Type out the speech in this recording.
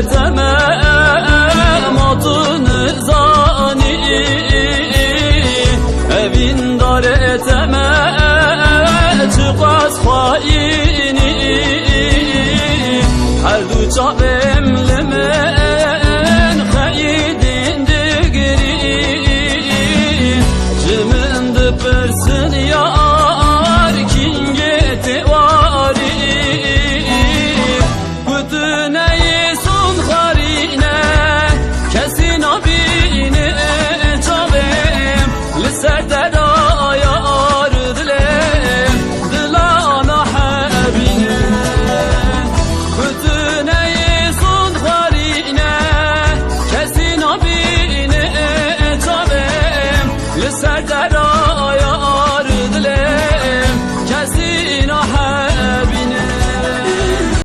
eteme Matını zani Evin dar eteme Çıkaz haini Her du çave i got sagaro